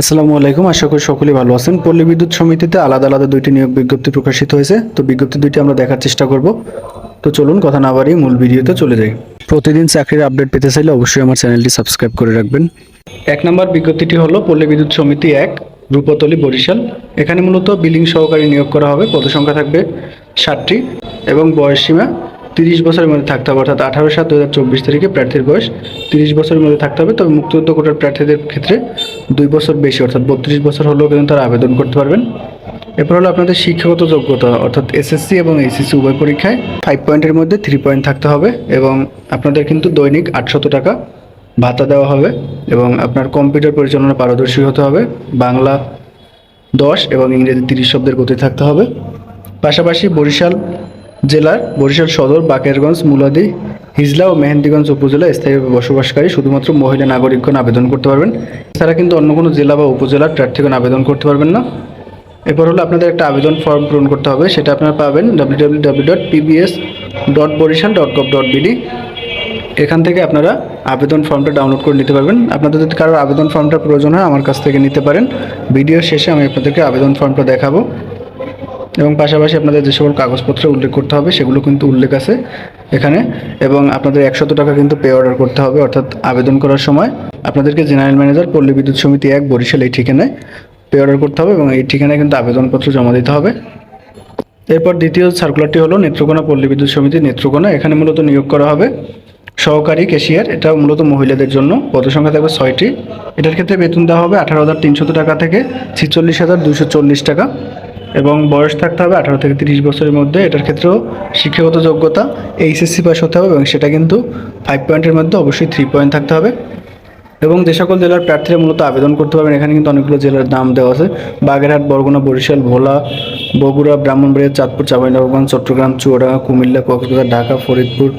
আসসালামু আলাইকুম, আশা করি সকলেই ভালো আছেন। পল্লী বিদ্যুৎ সমিতিতে আলাদা আলাদা দুইটি নিয়োগ বিজ্ঞপ্তি প্রকাশিত হয়েছে। তো বিজ্ঞপ্তি দুইটি আমরা দেখার চেষ্টা করব। তো চলুন, কথা না বাড়িয়ে মূল ভিডিওতে চলে যাই। প্রতিদিন চাকরির আপডেট পেতে চাইলে অবশ্যই আমার চ্যানেলটি সাবস্ক্রাইব করে রাখবেন। এক নম্বর বিজ্ঞপ্তিটি হলো পল্লী বিদ্যুৎ সমিতি এক, রূপতলি বরিশাল। এখানে মূলত বিলিং সহকারী নিয়োগ করা হবে। পদসংখ্যা থাকবে ষাটটি এবং বয়স সীমা তিরিশ বছরের মধ্যে থাকতে হবে, অর্থাৎ আঠারো সাত দু হাজার চব্বিশ তারিখে প্রার্থীর বয়স তিরিশ বছরের মধ্যে থাকতে হবে, তবে মুক্তিযুদ্ধ কোটার প্রার্থীদের ক্ষেত্রে দুই বছর বেশি, অর্থাৎ বত্রিশ বছর হলেও কিন্তু তারা আবেদন করতে পারবেন। এরপর হলো আপনাদের শিক্ষাগত যোগ্যতা, অর্থাৎ এসএসসি এবং এইচএসসি উভয় পরীক্ষায় ফাইভ পয়েন্টের মধ্যে থ্রি পয়েন্ট থাকতে হবে এবং আপনাদের কিন্তু দৈনিক আটশত টাকা ভাতা দেওয়া হবে এবং আপনার কম্পিউটার পরিচালনা পারদর্শী হতে হবে, বাংলা দশ এবং ইংরেজি তিরিশ শব্দের গতি থাকতে হবে। পাশাপাশি বরিশাল জেলার বরিশাল সদর, বাকেরগঞ্জ, মুলাদি, হিজলা ও মেহেন্দিগঞ্জ উপজেলা স্থায়ীভাবে বসবাসকারী শুধুমাত্র মহিলা নাগরিকগণ আবেদন করতে পারবেন। এছাড়া কিন্তু অন্য কোনো জেলা বা উপজেলার প্রার্থীগণ আবেদন করতে পারবেন না। এরপর হলো আপনাদের একটা আবেদন ফর্ম পূরণ করতে হবে, সেটা আপনারা পাবেন W W W dot dot Barishal dot dot BD এখান থেকে আপনারা আবেদন ফর্মটা ডাউনলোড করে নিতে পারবেন। আপনাদের যদি কারোর আবেদন ফর্মটা প্রয়োজন হয়, আমার কাছ থেকে নিতে পারেন। ভিডিও শেষে আমি আপনাদেরকে আবেদন ফর্মটা দেখাবো। এবং পাশাপাশি আপনাদের যে সকল কাগজপত্র উল্লেখ করতে হবে, সেগুলো কিন্তু উল্লেখ আছে এখানে। এবং আপনাদের একশত টাকা কিন্তু পে অর্ডার করতে হবে, অর্থাৎ আবেদন করার সময় আপনাদেরকে জেনারেল ম্যানেজার, পল্লী বিদ্যুৎ সমিতি এক, বরিশাল এই ঠিকানায় পে অর্ডার করতে হবে এবং এই ঠিকানায় কিন্তু আবেদনপত্র জমা দিতে হবে। এরপর দ্বিতীয় সার্কুলারটি হলো নেত্রকোনা পল্লী বিদ্যুৎ সমিতি নেত্রকোনা। এখানে মূলত নিয়োগ করা হবে সহকারী ক্যাশিয়ার, এটা মূলত মহিলাদের জন্য। পদসংখ্যা থাকবে ছয়টি। এটার ক্ষেত্রে বেতন দেওয়া হবে আঠারো হাজার টাকা থেকে ছিচল্লিশ হাজার দুশো চল্লিশ টাকা। এবং বয়স থাকতে হবে আঠারো থেকে তিরিশ বছরের মধ্যে। এটার ক্ষেত্রেও শিক্ষাগত যোগ্যতা, এইচএসসি পাস হতে হবে এবং সেটা কিন্তু ফাইভ পয়েন্টের মধ্যে অবশ্যই থ্রি পয়েন্ট থাকতে হবে। এবং যে সকল জেলার প্রার্থীরা মূলত আবেদন করতে পারবেন, এখানে কিন্তু অনেকগুলো জেলার নাম দেওয়া আছে। বাগেরহাট, বরগুনা, বরিশাল, ভোলা, বগুড়া, ব্রাহ্মণবাড়িয়া, চাঁদপুর, চাঁপাইনবাবগঞ্জ, চট্টগ্রাম, চুয়াডাঙ্গা, কুমিল্লা, কক্সবাজার, ঢাকা, ফরিদপুর,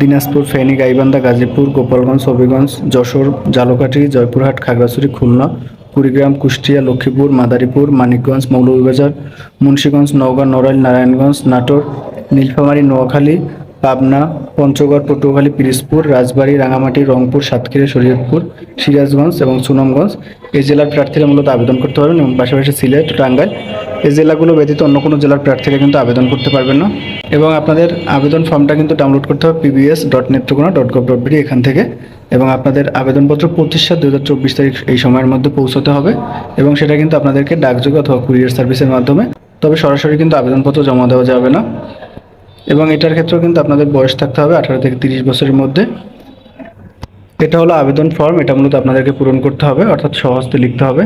দিনাজপুর, ফেনী, গাইবান্ধা, গাজীপুর, গোপালগঞ্জ, হবিগঞ্জ, যশোর, জালকাঠি, জয়পুরহাট, খাগড়াছড়ি, খুলনা কুড়িগ্রাম, কুষ্টিয়া, লক্ষ্মীপুর, মাদারীপুর, মানিকগঞ্জ, মৌলভীবাজার, মুন্সীগঞ্জ, নওগাঁ, নড়াইল, নারায়ণগঞ্জ, নাটোর, নীলফামারী, নোয়াখালী, পাবনা, পঞ্চগড়, পটুয়াখালী, পিরিজপুর, রাজবাড়ী, রাঙামাটি, রংপুর, সাতক্ষীরা, শরীয়তপুর, সিরাজগঞ্জ এবং সুনামগঞ্জ। এই জেলার প্রার্থীরা মূলত আবেদন করতে পারবেন এবং পাশাপাশি সিলেট, টাঙ্গাইল এই জেলাগুলো ব্যতীত অন্য কোনো জেলার প্রার্থীরা কিন্তু আবেদন করতে পারবেন না। এবং আপনাদের আবেদন ফর্মটা কিন্তু ডাউনলোড করতে হবে PBS dot Netrokona dot gov dot BD এখান থেকে। এবং আপনাদের আবেদনপত্র পঁচিশ সাত দু হাজার চব্বিশ তারিখ এই সময়ের মধ্যে পৌঁছতে হবে এবং সেটা কিন্তু আপনাদেরকে ডাকযোগে অথবা কুরিয়ার সার্ভিসের মাধ্যমে, তবে সরাসরি কিন্তু আবেদনপত্র জমা দেওয়া যাবে না। এবং এটার ক্ষেত্রেও কিন্তু আপনাদের বয়স থাকতে হবে আঠারো থেকে তিরিশ বছরের মধ্যে। এটা হলো আবেদন ফর্ম, এটা মূলত আপনাদেরকে পূরণ করতে হবে, অর্থাৎ সহজতে লিখতে হবে।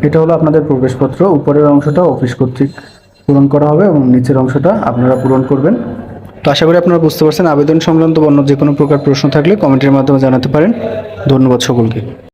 এটা হলো আপনাদের প্রবেশপত্র, উপরের অংশটা অফিস কর্তৃক। পূরণ করা হবে এবং নিচের অংশটা আপনারা পূরণ করবেন। তো আশা করি আপনারা বুঝতে পারছেন, আবেদন সংক্রান্ত অন্য যে কোনো প্রকার প্রশ্ন থাকলে কমেন্টের মাধ্যমে জানাতে পারেন। ধন্যবাদ সকলকে।